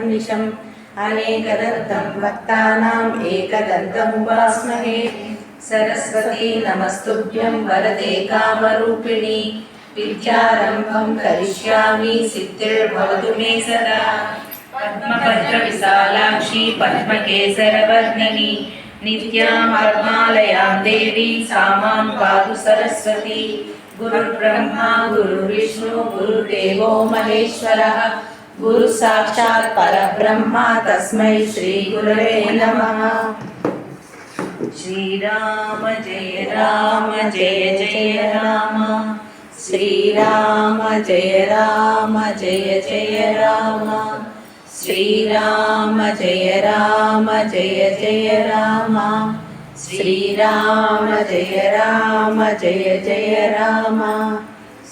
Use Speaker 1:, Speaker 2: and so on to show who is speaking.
Speaker 1: अहर्निशम् अनेकदन्तं भक्तानाम् एकदन्तमुपास्महे सरस्वती नमस्तुभ्यं वरदे कामरूपिणि विद्यारम्भं करिष्यामि सिद्धिर्भवतु मे सदा पद्मभद्रविशालाक्षी पद्मकेसरवर्णनि नित्यां पद्मालयां देवी सा मां पातु सरस्वती गुरुर्ब्रह्मा गुरुर्विष्णु गुरुदेवो महेश्वरः గురు సాక్షాత్ పరబ్రహ్మ తస్మై శ్రీ గురవే నమ. శ్రీరామ జయ రామ జయ జయ రామ. శ్రీరామ జయ రామ జయ జయ రామ. శ్రీరామ జయ రామ జయ జయ రామ. శ్రీరామ జయ రామ జయ జయ రామ.